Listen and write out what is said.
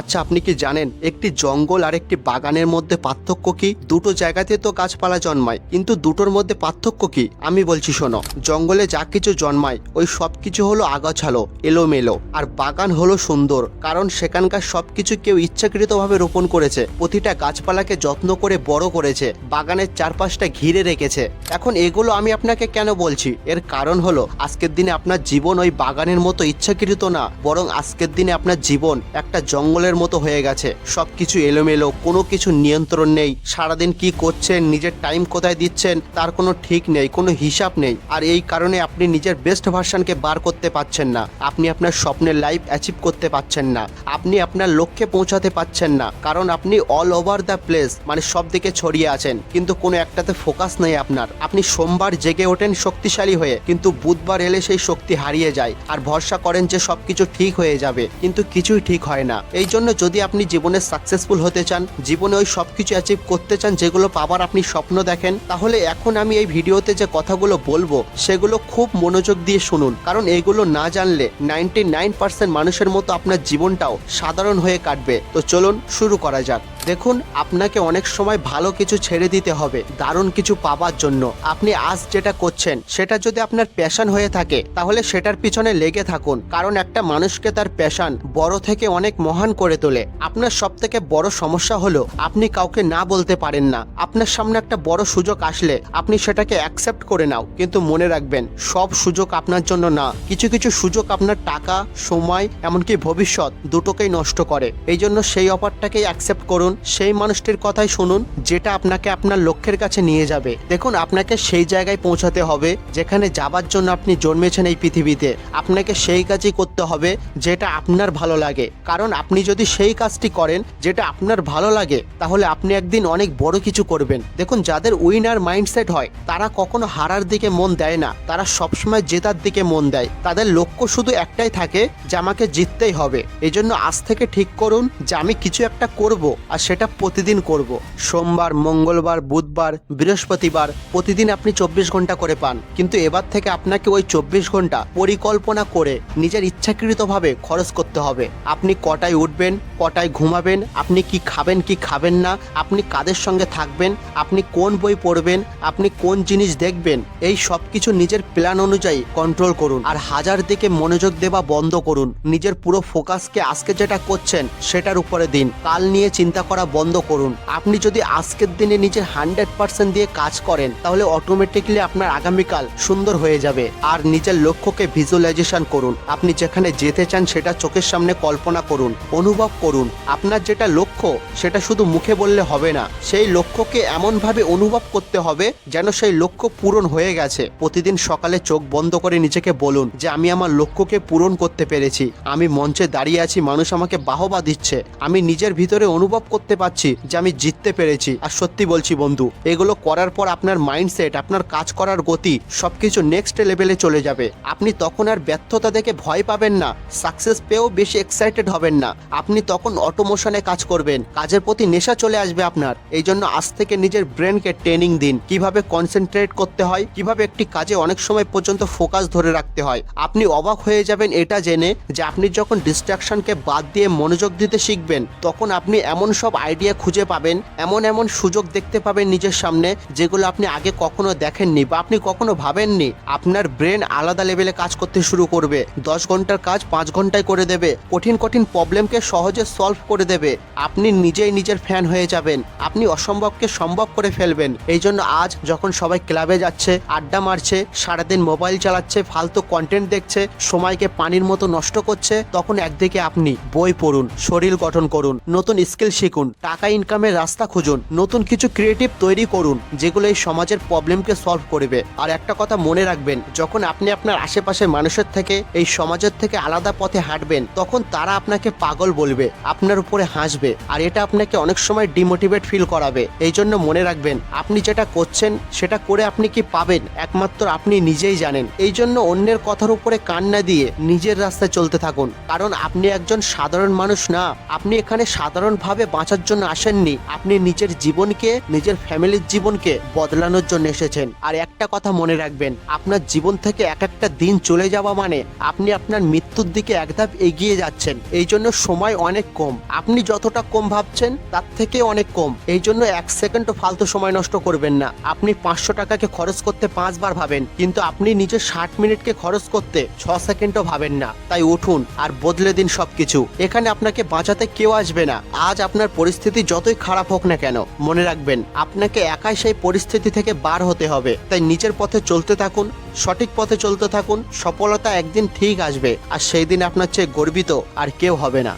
আচ্ছা আপনি কি জানেন, একটি জঙ্গল আর একটি বাগানের মধ্যে পার্থক্য কি? দুটো জায়গাতে তো গাছপালা জন্মায়, কিন্তু দুটোর মধ্যে পার্থক্য কি? আমি বলছি, শোনো, জঙ্গলে যা কিছু জন্মায়, ওই সব কিছু হলো আগাছালো, এলোমেলো, আর বাগান হলো সুন্দর, কারণ সেখানকার সব কিছু কেউ ইচ্ছাকৃতভাবে রোপণ করেছে, প্রতিটা গাছপালাকে যত্ন করে বড় করেছে, বাগানের চারপাশটা ঘিরে রেখেছে। এখন এগুলো আমি আপনাকে কেন বলছি? এর কারণ হলো, আজকের দিনে আপনার জীবন ওই বাগানের মতো ইচ্ছাকৃত না, বরং আজকের দিনে আপনার জীবন একটা জঙ্গলের মতো হয়ে গেছে। সবকিছু এলোমেলো, কোনো কিছু নিয়ন্ত্রণ নেই। সারাদিন কি করছেন, নিজের টাইম কোথায় দিচ্ছেন, তার কোনো ঠিক নেই, কোনো হিসাব নেই। আর এই কারণে আপনি নিজের বেস্ট ভার্সনকে বার করতে পারছেন না। আপনি আপনার স্বপ্নের লাইফ অ্যাচিভ করতে পারছেন না। আপনি আপনার লক্ষ্যে পৌঁছাতে পারছেন না। কারণ আপনি অল ওভার দ্য প্লেস মানে সব দিকে ছড়িয়ে আছেন। কিন্তু কোনো একটাতে ফোকাস নেই আপনার। আপনি সোমবার জেগে ওঠেন শক্তিশালী হয়ে, কিন্তু বুধবার এলে সেই শক্তি হারিয়ে যায়। আর ভরসা করেন যে সবকিছু ঠিক হয়ে যাবে। কিন্তু কিছুই ঠিক হয় না। এই জন্য যদি আপনি জীবনে সাকসেসফুল হতে চান, জীবনে ওই সব কিছু অ্যাচিভ করতে চান, যেগুলো পাবার আপনি স্বপ্ন দেখেন, তাহলে এখন আমি এই ভিডিওতে যে কথাগুলো বলব, সেগুলো খুব মনোযোগ দিয়ে শুনুন। কারণ এগুলো না জানলে নাইনটি নাইন পার্সেন্ট মানুষের মতো আপনার জীবনটাও সাধারণ হয়ে কাটবে। তো চলুন শুরু করা যাক। দেখুন, আপনাকে অনেক সময় ভালো কিছু ছেড়ে দিতে হবে, দারুণ কিছু পাবার জন্য। আপনি আজ যেটা করছেন, সেটা যদি আপনার প্যাশন হয়ে থাকে, তাহলে সেটার পিছনে লেগে থাকুন। কারণ একটা মানুষকে তার প্যাশন বড় থেকে অনেক মহান করে তোলে। আপনার সব থেকে বড় সমস্যা হলো, আপনি কাউকে না বলতে পারেন না। আপনার সামনে একটা বড় সুযোগ আসলে, আপনি সেটাকে অ্যাকসেপ্ট করে নাও। কিন্তু মনে রাখবেন, সব সুযোগ আপনার জন্য না। কিছু কিছু সুযোগ আপনার টাকা, সময়, এমনকি ভবিষ্যৎ, দুটোকেই নষ্ট করে। এই জন্য সেই অফারটাকেই অ্যাকসেপ্ট করুন। সেই মানুষটির কথাই শুনুন, যেটা আপনাকে আপনার লক্ষ্যের কাছে নিয়ে যাবে। দেখুন, আপনাকে সেই জায়গায় পৌঁছাতে হবে, যেখানে যাবার জন্য আপনি জন্মেছেন এই পৃথিবীতে। আপনাকে সেই কাজই করতে হবে, যেটা আপনার ভালো লাগে। কারণ আপনি যদি সেই কাজটি করেন, যেটা আপনার ভালো লাগে, তাহলে আপনি একদিন অনেক বড় কিছু করবেন। দেখুন, যাদের উইনার মাইন্ডসেট হয়, তারা কখনো হারার দিকে মন দেয় না। তারা সবসময় জেতার দিকে মন দেয়। তাদের লক্ষ্য শুধু একটাই থাকে, যে আমাকে জিততেই হবে। এই জন্য আজ থেকে ঠিক করুন, যে আমি কিছু একটা করব। আর সেটা প্রতিদিন করব। সোমবার, মঙ্গলবার, বুধবার, বৃহস্পতিবার প্রতিদিন আপনি চব্বিশ ঘণ্টা করে পান। কিন্তু এবার থেকে আপনাকে ওই চব্বিশ ঘণ্টা পরিকল্পনা করে নিজের ইচ্ছাকৃতভাবে খরচ করতে হবে। আপনি কটায় উঠবেন, কটায় ঘুমাবেন, আপনি কি খাবেন কি খাবেন না, আপনি কাদের সঙ্গে থাকবেন, আপনি কোন বই পড়বেন, আপনি কোন জিনিস দেখবেন, এই সব কিছু নিজের প্ল্যান অনুযায়ী কন্ট্রোল করুন। আর হাজার দিকে মনোযোগ দেওয়া বন্ধ করুন। নিজের পুরো ফোকাসকে আজকে যেটা করছেন, সেটার উপরে দিন। কাল নিয়ে চিন্তা করা বন্ধ করুন। আপনি যদি আজকের দিনে নিজের হান্ড্রেড পার্সেন্ট দিয়ে কাজ করেন, তাহলে অটোমেটিকলি আপনার আগামীকাল সুন্দর হয়ে যাবে। আর নিজের লক্ষ্যকে ভিজুয়ালাইজেশন করুন। আপনি যেখানে যেতে চান, সেটা চোখের সামনে কল্পনা করুন, অনুভব করুন। আপনার যেটা লক্ষ্য, সেটা শুধু মুখে বললে হবে না, সেই লক্ষ্যকে এমনভাবে অনুভব করতে হবে, যেন সেই লক্ষ্য পূরণ হয়ে গেছে। প্রতিদিন সকালে চোখ বন্ধ করে নিজেকে বলুন যে, আমি আমার লক্ষ্যকে পূরণ করতে পেরেছি। আমি মঞ্চে দাঁড়িয়ে আছি, মানুষ আমাকে বাহবা দিচ্ছে। আমি নিজের ভিতরে অনুভব করতে পারছি যে আমি জিততে পেরেছি। আর সত্যি বলছি, বন্ধু, এগুলো করার পর আপনার মাইন্ডসেট আপনার কাজ করার গতি সবকিছু নেক্সট লেভেলে চলে যাবে। আপনি তখন আর ব্যর্থতা দেখে ভয় পাবেন না সাকসেস পেয়েও বেশি এক্সাইটেড হবেন না। আপনি তখন অটোমোশনে কাজ করবেন, কাজের প্রতি নেশা চলে আসবে আপনার। এই জন্য আজ থেকে নিজের ব্রেনকে ট্রেনিং দিন। কীভাবে কনসেন্ট্রেট করতে হয়, কীভাবে একটি কাজে অনেক সময় পর্যন্ত ফোকাস ধরে রাখতে হয়। আপনি অবাক হয়ে যাবেন এটা জেনে যে আপনি যখন ডিস্ট্রাকশনকে বাদ দিয়ে মনোযোগ দিতে শিখবেন, তখন আপনি এমন সব আইডিয়া খুঁজে পাবেন, এমন এমন সুযোগ দেখতে পাবেন নিজের সামনে, যেগুলো আপনি আগে কখনো দেখেননি বা আপনি কখনো ভাবেননি। আপনার ব্রেন আলাদা লেভেলে কাজ করতে শুরু করবে। দশ ঘণ্টার কাজ পাঁচ ঘন্টায় করে দেবে। কঠিন কঠিন প্রবলেমকে সহজে সলভ করে দেবে। আপনি নিজেই নিজের ফ্যান হয়ে যাবেন। আপনি অসম্ভবকে সম্ভব করে ফেলবেন। এই জন্য আজ যখন সবাই ক্লাবে যাচ্ছে, আড্ডা মারছে, সারাদিন মোবাইল চালাচ্ছে, ফালতু কন্টেন্ট দেখছে, সময়কে পানির মতো নষ্ট করছে, তখন একদিকে আপনি বই পড়ুন, শরীর গঠন করুন, নতুন স্কিল শিখুন। টাকা ইনকামের রাস্তা খুঁজুন, নতুন কিছু ক্রিয়েটিভ তৈরি করুন, যেগুলো এই সমাজের প্রবলেমকে সলভ করবে। আর একটা কথা মনে রাখবেন, যখন আপনি আপনার আশেপাশের মানুষের থেকে, এই সমাজের থেকে আলাদা পথে হাঁটবেন, তখন তারা আপনাকে পাগল বলবে, আপনার উপরে হাসবে, আর এটা আপনাকে অনেক সময় ডিমোটিভেট ফিল করাবে। এই জন্য মনে রাখবেন, আপনি যেটা করছেন, সেটা করে আপনি কি পাবেন, একমাত্র আপনি নিজেই জানেন। এই জন্য অন্যের কথার উপরে কান না দিয়ে নিজের রাস্তায় চলতে থাকুন। কারণ আপনি একজন সাধারণ মানুষ না, আপনি এখানে সাধারণভাবে বাঁচার বাঁচার জন্য আসেননি। আপনি নিজের জীবনকে, নিজের ফ্যামিলির জীবনকে বদলানোর জন্য এসেছেন। আর একটা কথা মনে রাখবেন, আপনার জীবন থেকে এক একটা দিন চলে যাওয়া মানে আপনি আপনার মৃত্যুর দিকে এক ধাপ এগিয়ে যাচ্ছেন। এই জন্য সময় অনেক কম। আপনি যতটা কম ভাবছেন, তার থেকে অনেক কম। এই জন্য এক সেকেন্ডও ফালতু সময় নষ্ট করবেন না। আপনি পাঁচশো টাকাকে খরচ করতে পাঁচবার ভাবেন, কিন্তু আপনি নিজের ষাট মিনিটকে খরচ করতে ছ সেকেন্ডও ভাবেন না। তাই উঠুন আর বদলে দিন সবকিছু। এখানে আপনাকে বাঁচাতে কেউ আসবে না। আজ আপনার পরিস্থিতি যতই খারাপ হোক না কেন, মনে রাখবেন, আপনাকে একাই সেই পরিস্থিতি থেকে বার হতে হবে। তাই নিজের পথে চলতে থাকুন, সঠিক পথে চলতে থাকুন, সফলতা একদিন ঠিক আসবে, আর সেই দিন আপনার চেয়ে গর্বিত আর কেউ হবে না।